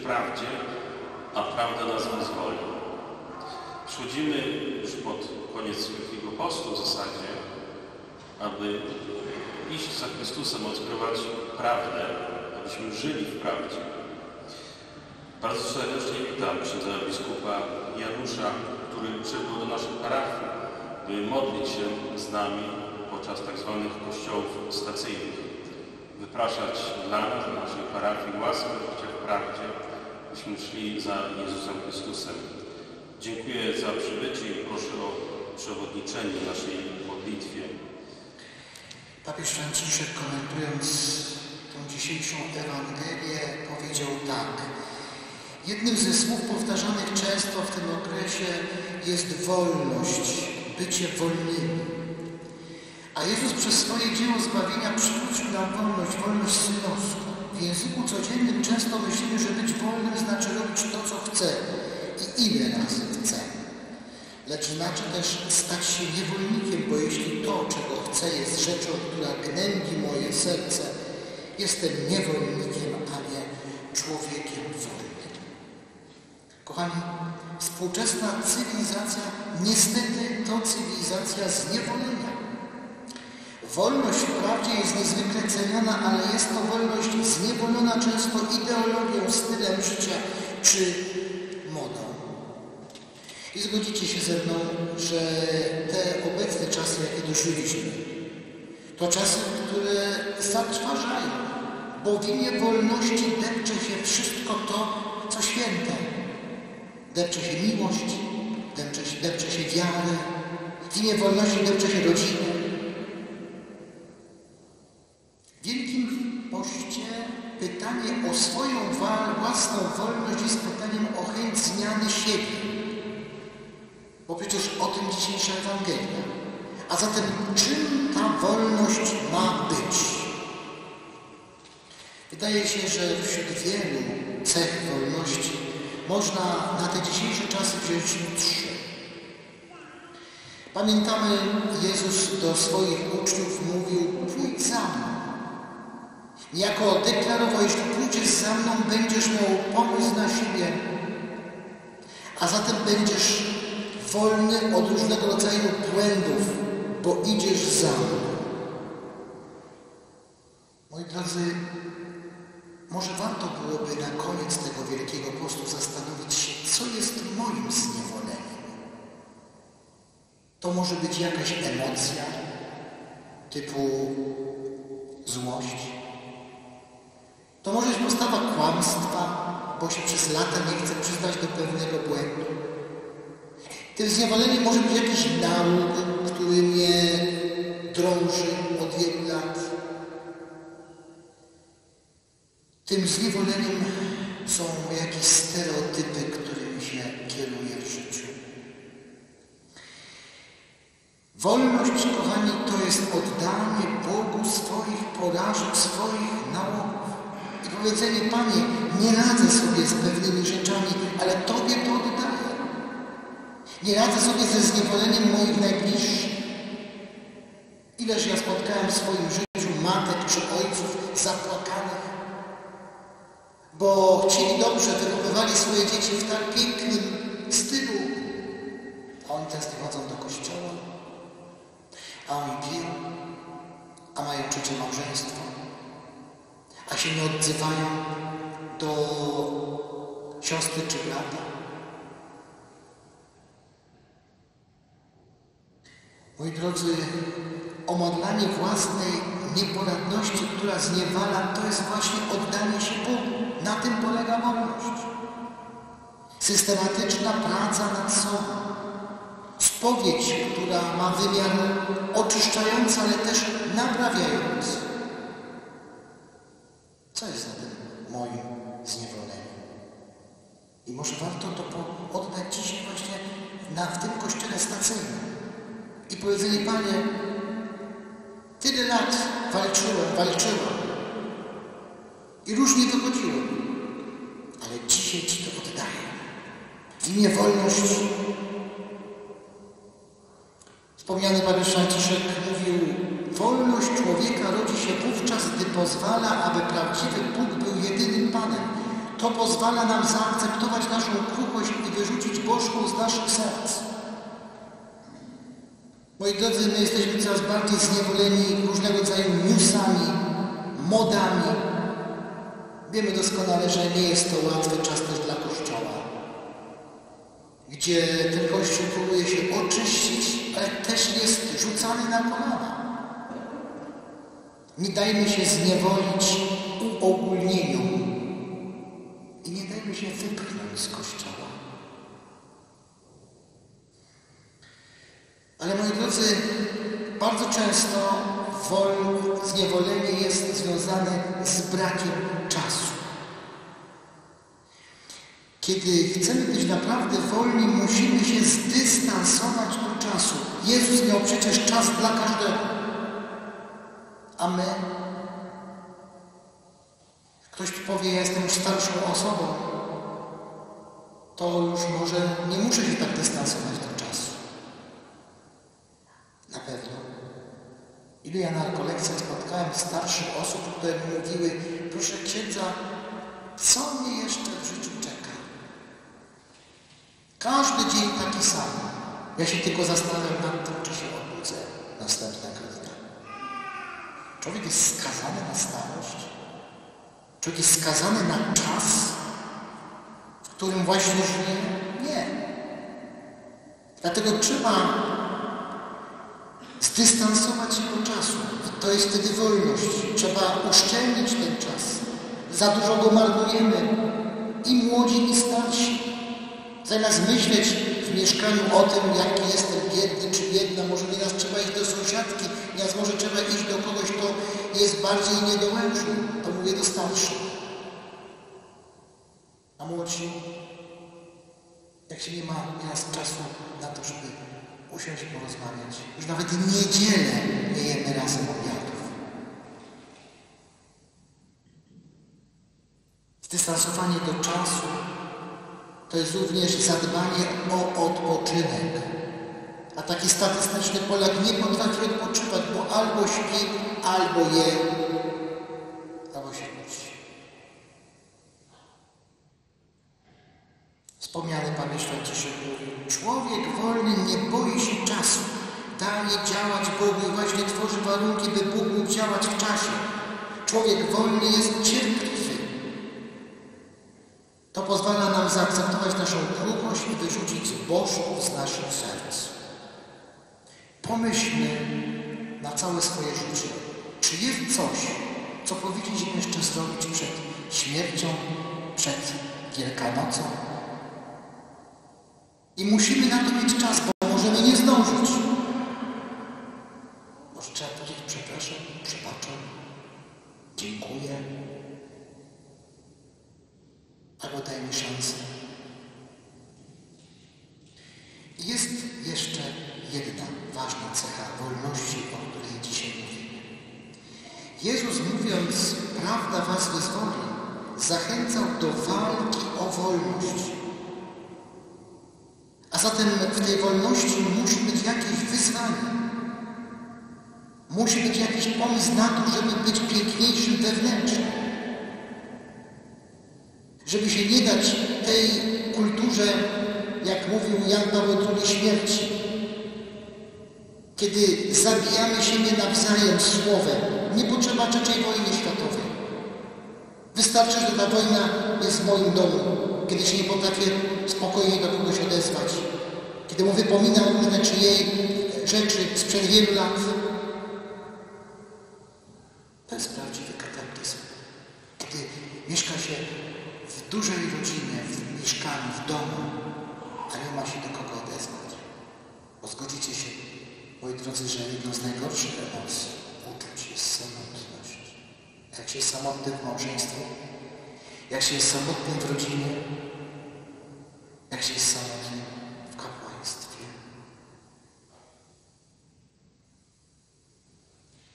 w prawdzie, a prawda nas wyzwoli. Przychodzimy już pod koniec Wielkiego Postu w zasadzie, aby iść za Chrystusem, odkrywać prawdę, abyśmy żyli w prawdzie. Bardzo serdecznie witam księdza biskupa Janusza, który przybył do naszych parafii, by modlić się z nami podczas tak zwanych kościołów stacyjnych. Wypraszać dla nas, naszej parafii w prawdzie, szli za Jezusem Chrystusem. Dziękuję za przybycie i proszę o przewodniczenie naszej modlitwie. Papież Franciszek komentując tą dzisiejszą Ewangelię powiedział tak. Jednym ze słów powtarzanych często w tym okresie jest wolność, bycie wolnymi. A Jezus przez swoje dzieło zbawienia przywrócił nam wolność, wolność synowską. W języku codziennym często myślimy, że być wolnym znaczy robić to, co chce i ile razy chce. Lecz znaczy też stać się niewolnikiem, bo jeśli to, czego chcę, jest rzeczą, która gnębi moje serce, jestem niewolnikiem, a nie człowiekiem wolnym. Kochani, współczesna cywilizacja niestety to cywilizacja zniewolenia. Wolność wprawdzie jest niezwykle ceniona, ale jest to wolność zniewolona często ideologią, stylem życia czy modą. I zgodzicie się ze mną, że te obecne czasy, jakie dożyliśmy, to czasy, które zatrważają, bo w imię wolności depcze się wszystko to, co święte. Depcze się miłość, depcze się, depcze się wiarę, w imię wolności depcze się rodzinę. W Wielkim Poście pytanie o swoją własną wolność jest pytaniem o chęć zmiany siebie. Bo przecież o tym dzisiejsza Ewangelia. A zatem czym ta wolność ma być? Wydaje się, że wśród wielu cech wolności można na te dzisiejsze czasy wziąć trzy. Pamiętamy, Jezus do swoich uczniów mówił, pójdź za mną. Niejako deklarował, jeśli pójdziesz za mną, będziesz miał pomysł na siebie, a zatem będziesz wolny od różnego rodzaju bo idziesz za mną. Moi drodzy, może warto byłoby na koniec tego Wielkiego Postu zastanowić się, co jest moim zniewoleniem. To może być jakaś emocja typu złość. To może być postawa kłamstwa, bo się przez lata nie chce przyznać do pewnego błędu. Tym zniewoleniem może być jakiś nauk, który mnie drąży od wielu lat. Tym zniewoleniem są jakieś stereotypy, którymi się kieruje w życiu. Wolność, kochani, to jest oddanie Bogu swoich porażek, swoich nałogów. I powiedzenie, Panie, nie radzę sobie z pewnymi rzeczami, ale Tobie to oddaję. Nie radzę sobie ze zniewoleniem moich najbliższych. Ileż ja spotkałem w swoim życiu matek czy ojców zapłakanych, bo chcieli dobrze, wychowywali swoje dzieci w tak pięknym stylu. A oni teraz nie chodzą do kościoła, a oni piją, a mają trzecie małżeństwo, a się nie odzywają do siostry czy brata. Moi drodzy, omadlanie własnej nieporadności, która zniewala, to jest właśnie oddanie się Bogu. Na tym polega wolność. Systematyczna praca nad sobą. Spowiedź, która ma wymiar oczyszczający, ale też naprawiający. Co jest na tym moim zniewoleniem? I może warto to oddać dzisiaj właśnie na, w tym kościele stacyjnym. I powiedzenie, Panie, tyle lat walczyłem, walczyłam. I różnie wychodziło. Ale dzisiaj Ci to oddaję. W imię wolności. Wspomniany papież Franciszek mówił, wolność człowieka rodzi się wówczas, gdy pozwala, aby prawdziwy Bóg był jedynym Panem. To pozwala nam zaakceptować naszą kruchość i wyrzucić bożką z naszych serc. Moi drodzy, my jesteśmy coraz bardziej zniewoleni różnego rodzaju newsami, modami. Wiemy doskonale, że nie jest to łatwy czas też dla Kościoła, gdzie ten Kościół próbuje się oczyścić, ale też jest rzucany na kolana. Nie dajmy się zniewolić uogólnieniom i nie dajmy się wypchnąć z Kościoła. Ale moi drodzy, bardzo często wol, zniewolenie jest związane z brakiem czasu. Kiedy chcemy być naprawdę wolni, musimy się zdystansować do czasu. Jezus miał przecież czas dla każdego. A my? Ktoś powie, ja jestem starszą osobą, to już może nie muszę się tak dystansować do czasu. Na pewno. Ilu ja na rekolekcjach spotkałem starszych osób, które mówiły, proszę księdza, co mnie jeszcze w życiu czeka? Każdy dzień taki sam. Ja się tylko zastanawiam nad tym, czy się obudzę następnego dnia. Człowiek jest skazany na starość. Człowiek jest skazany na czas, w którym właśnie żyje. Nie. Dlatego trzeba zdystansować się od czasu. To jest wtedy wolność. Trzeba uszczelnić ten czas. Za dużo go marnujemy. I młodzi, i starsi. Zamiast myśleć w mieszkaniu o tym, jaki jestem biedny czy biedna, może nieraz trzeba iść do sąsiadki, nieraz może trzeba iść do kogoś, kto jest bardziej niedołężny. To mówię do starszych. A młodsi, jak się nie ma nieraz czasu usiąść i porozmawiać. Już nawet niedzielę nie jemy razem obiadów. Zdystansowanie do czasu to jest również zadbanie o odpoczynek. A taki statystyczny Polak nie potrafi odpoczywać, bo albo śpi, albo je, albo się budzi. Wspomniany Pan Święciszek mówił, człowiek wolny nie boi się czasu, daje działać Bogu i właśnie tworzy warunki, by Bóg mógł działać w czasie. Człowiek wolny jest cierpliwy. To pozwala nam zaakceptować naszą kruchość i wyrzucić zbożków z naszych serc. Pomyślmy na całe swoje życie. Czy jest coś, co powinniśmy jeszcze zrobić przed śmiercią, przed Wielkanocą? I musimy na to mieć czas, bo możemy nie zdążyć. Może trzeba powiedzieć przepraszam, przebaczam, dziękuję. Albo daj mi szansę. Jest jeszcze jedna ważna cecha wolności, o której dzisiaj mówimy. Jezus mówiąc, prawda was wyzwoli, zachęcał do walki o wolność. Zatem w tej wolności musi być jakieś wyzwanie. Musi być jakiś pomysł na to, żeby być piękniejszym wewnętrznie. Żeby się nie dać tej kulturze, jak mówił Jan Paweł II, śmierci. Kiedy zabijamy siebie nawzajem słowem, nie potrzeba trzeciej wojny światowej. Wystarczy, że ta wojna jest w moim domu, kiedy się nie potrafię spokojnie do kogoś odezwać, kiedy mu wypominam różne czyjej rzeczy sprzed wielu lat. To jest prawdziwy kataklizm. Kiedy mieszka się w dużej rodzinie, w mieszkaniu, w domu, a nie ma się do kogo odezwać. Bo zgodzicie się, moi drodzy, że jedną z najgorszych emocji, uczuć jest samotność. Jak się jest samotnym w małżeństwie, jak się jest samotnym w rodzinie, jak się jest samotnym w kapłaństwie.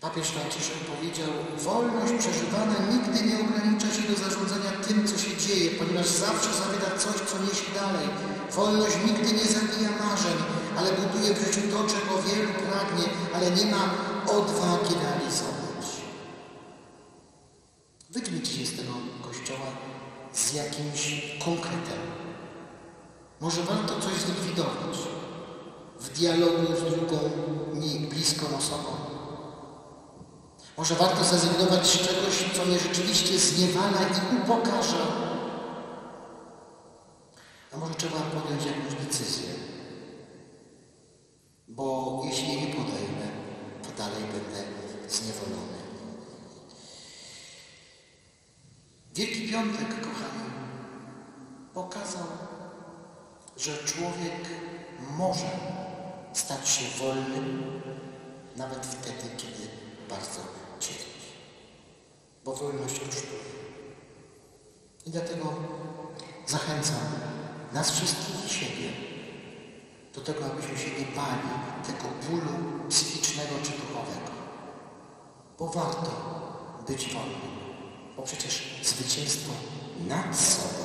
Papież Franciszek powiedział, wolność przeżywana nigdy nie ogranicza się do zarządzania tym, co się dzieje, ponieważ zawsze zawiera coś, co niesie dalej. Wolność nigdy nie zabija marzeń, ale buduje w życiu to, czego wielu pragnie, ale nie ma odwagi realizować. Może warto coś zlikwidować w dialogu z drugą mi bliską osobą. Może warto zrezygnować z czegoś, co mnie rzeczywiście zniewala i upokarza. A może trzeba podjąć jakąś decyzję. Bo jeśli jej nie podejmę, to dalej będę zniewolony. Wielki Piątek, kochani, pokazał, że człowiek może stać się wolnym nawet wtedy, kiedy bardzo cierpi. Bo wolność kosztuje. I dlatego zachęcam nas wszystkich i siebie do tego, abyśmy się nie bali tego bólu psychicznego czy duchowego. Bo warto być wolnym. Bo przecież zwycięstwo nad sobą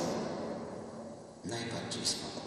najbardziej smakowe.